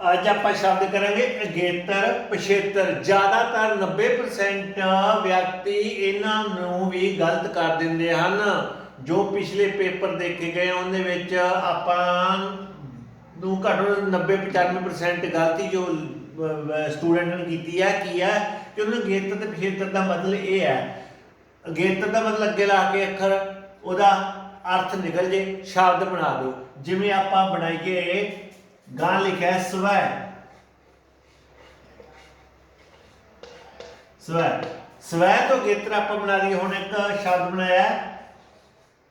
ਅੱਜ ਆਪਾਂ ਸ਼ਬਦ ਕਰਾਂਗੇ ਅਗੇਤਰ, ਪਛੇਤਰ। ਜ਼ਿਆਦਾਤਰ 90% ਵਿਅਕਤੀ ਇਹਨਾਂ ਨੂੰ ਵੀ ਗਲਤ ਕਰ ਦਿੰਦੇ ਹਨ। ਜੋ ਪਿਛਲੇ ਪੇਪਰ ਦੇਖੇ ਗਏ ਉਹਦੇ ਵਿੱਚ ਆਪਾਂ ਨੂੰ ਘੱਟੋ 90 95% ਗਲਤੀ ਜੋ ਸਟੂਡੈਂਟ ਨੇ ਕੀਤੀ ਹੈ ਕੀ ਹੈ ਕਿ ਉਹਨੂੰ ਅਗੇਤਰ ਤੇ ਪਛੇਤਰ ਦਾ ਮਤਲਬ ਇਹ ਹੈ ਅਗੇਤਰ ਦਾ ਮਤਲਬ ਅੱਗੇ ਲਾ ਕੇ ਅੱਖਰ, ਉਹਦਾ ਅਰਥ ਨਿਕਲ ਜੇ, ਸ਼ਬਦ ਬਣਾ ਦਿਓ। ਜਿਵੇਂ ਆਪਾਂ ਬਣਾਈਏ ਗਾਂ ਲਿਖਿਆ ਸਵੈ। ਸਵੈ। ਸਵੈ ਤੋਂ ਅਗੇਤਰ ਆਪਾਂ ਬਣਾ ਲਈਏ। ਹੁਣ ਇੱਕ ਸ਼ਬਦ ਬਣਾਇਆ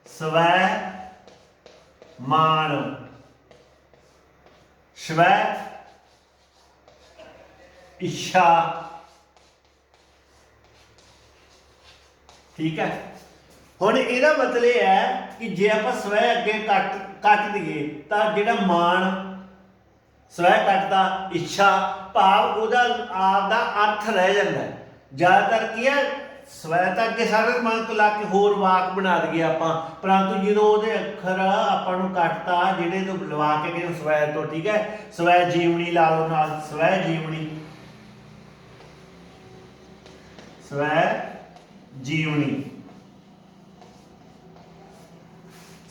ਸਵੈ ਮਾਣ ਸਵੈ ਇੱਛਾ। ਠੀਕ ਹੈ? ਹੁਣ ਇਹਦਾ ਮਤਲਬ ਇਹ ਹੈ ਕਿ ਜੇ ਆਪਾਂ ਸਵੈ ਅੱਗੇ ਕੱਟ ਕੱਟ ਦਈਏ ਤਾਂ ਜਿਹੜਾ ਮਾਣ ਸਵੈ ਕੱਟਦਾ ਇੱਛਾ, ਭਾਵ ਉਹਦਾ ਆਪ ਦਾ ਅਰਥ ਰਹਿ ਜਾਂਦਾ ਜ਼ਿਆਦਾਤਰ ਕੀ ਹੈ? ਸਵੈ ਤਾਂ ਅੱਗੇ ਸਾਰੇ ਮਨ ਲਾ ਕੇ ਹੋਰ ਵਾਕ ਬਣਾ ਦਈਏ ਆਪਾਂ। ਪਰੰਤੂ ਜਦੋਂ ਉਹਦੇ ਅੱਖਰ ਆਪਾਂ ਨੂੰ ਕੱਟਤਾ, ਜਿਹੜੇ ਤੋਂ ਲਵਾ ਕੇ ਕਿ ਸਵੈ ਤੋਂ, ਠੀਕ ਹੈ? ਸਵੈ ਜੀਵਨੀ ਲਾ ਲਓ ਨਾਲ, ਸਵੈ ਜੀਵਨੀ। ਸਵੈ ਜੀਵਨੀ।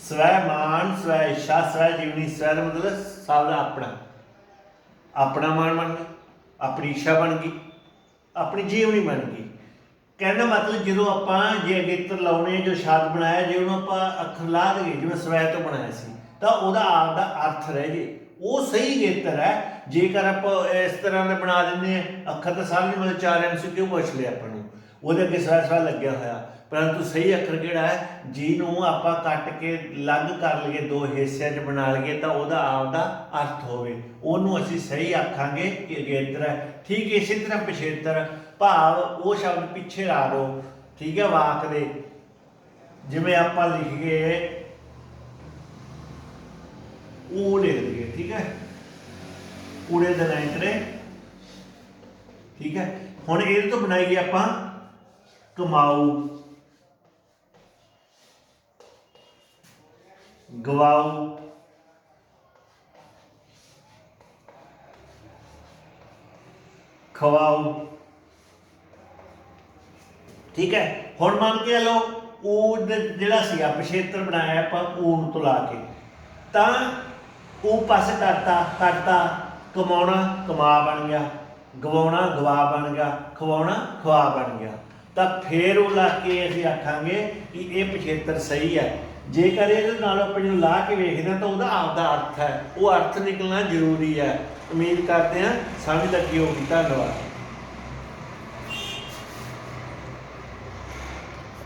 ਸਵੈ ਮਾਨ, ਸਵੈ ਇੱਛਾ, ਸਵੈ ਜੀਵਨੀ, ਸਵੈ ਮਤਲਬ ਸਭ ਦਾ ਆਪਣਾ। ਆਪਣਾ ਮਾਣ ਬਣ ਗਿਆ ਆਪਣੀ ਇੱਛਾ ਬਣ ਗਈ, ਆਪਣੀ ਜੀਵਨੀ ਬਣ ਗਈ। ਕਹਿੰਦਾ ਮਤਲਬ ਜਦੋਂ ਆਪਾਂ ਜੇ ਅਗੇਤਰ ਲਾਉਣੇ ਜੋ ਸ਼ਬਦ ਬਣਾਇਆ, ਜੇ ਉਹਨੂੰ ਆਪਾਂ ਅੱਖਰ ਲਾ ਦਈਏ, ਜਿਵੇਂ ਸਵੈ ਤੋਂ ਬਣਾਇਆ ਸੀ, ਤਾਂ ਉਹਦਾ ਆਪ ਦਾ ਅਰਥ ਰਹਿ ਜੇ। ਉਹ ਸਹੀ ਅਗੇਤਰ ਹੈ, ਜੇਕਰ ਆਪਾਂ ਇਸ ਤਰ੍ਹਾਂ ਦਾ ਬਣਾ ਦਿੰਦੇ ਆ, ਅੱਖਰ ਤਾਂ ਸਾਰੇ ਮਤਲਬ ਚਾਰ ਐਮਸੀਕਿਊ ਪੁੱਛ ਲਿਆ ਆਪਾਂ ਨੂੰ। ਉਹਦੇ ਅੱਗੇ ਸਵੈ ਸਵੈ ਲੱਗਿਆ ਹੋਇਆ। ਪਰੰਤੂ ਸਹੀ ਅੱਖਰ ਕਿਹੜਾ ਹੈ? ਜਿਹਨੂੰ ਆਪਾਂ ਕੱਟ ਕੇ ਅਲੱਗ ਕਰ ਲਈਏ, ਦੋ ਹਿੱਸਿਆਂ 'ਚ ਬਣਾ ਲਈਏ, ਤਾਂ ਉਹਦਾ ਆਪਦਾ ਅਰਥ ਹੋਵੇ। ਉਹਨੂੰ ਅਸੀਂ ਸਹੀ ਆਖਾਂਗੇ ਕਿ ਅਗੇਤਰ ਹੈ। ਠੀਕ ਇਸੇ ਤਰ੍ਹਾਂ ਪਿਛੇਤਰ। ਭਾਵ ਉਹ ਸ਼ਬਦ ਪਿੱਛੇ ਲਾ ਦਿਓ ਠੀਕ ਹੈ, ਵਾਕ ਦੇ। ਜਿਵੇਂ ਆਪਾਂ ਲਿਖੀਏ ਉਹ ਲਿਖ ਲਈਏ ਠੀਕ ਹੈ? ਕੂੜੇ ਦਾ ਲੈਂਟਰੇ ਠੀਕ ਹੈ? ਹੁਣ ਇਹਦੇ ਤੋਂ ਬਣਾਈਏ ਆਪਾਂ ਕਮਾਊ। ਗਵਾਊ ਖਵਾਊ ਠੀਕ ਹੈ? ਹੁਣ ਮੰਨ ਕੇ ਲਓ ਉਹ ਦ- ਜਿਹੜਾ ਸੀਗਾ ਪਛੇਤਰ ਬਣਾਇਆ ਆਪਾਂ ਊਨ ਤੋਂ ਲਾ ਕੇ। ਤਾਂ ਉਹ ਪਾਸੇ ਕਰਤਾ ਕਰਤਾ ਕਮਾਉਣਾ, ਕਮਾ ਬਣ ਗਿਆ। ਗਵਾਉਣਾ, ਗਵਾ ਬਣ ਗਿਆ। ਖਵਾਉਣਾ, ਖਵਾ ਬਣ ਗਿਆ। ਤਾਂ ਫੇਰ ਉਹ ਲਾ ਕੇ ਅਸੀਂ ਆਖਾਂਗੇ ਕਿ ਇਹ ਪਿਛੇਤਰ ਸਹੀ ਹੈ। ਜੇਕਰ ਇਹਦੇ ਨਾਲ ਆਪਾਂ ਨੂੰ ਲਾ ਕੇ ਵੇਖਦੇ ਹਾਂ ਤਾਂ ਉਹਦਾ ਆਪਦਾ ਅਰਥ ਹੈ। ਉਹ ਅਰਥ ਨਿਕਲਣਾ ਜ਼ਰੂਰੀ ਹੈ। ਉਮੀਦ ਕਰਦੇ ਹਾਂ ਸਮਝ ਲੱਗੀ ਹੋਊਗੀ। ਧੰਨਵਾਦ।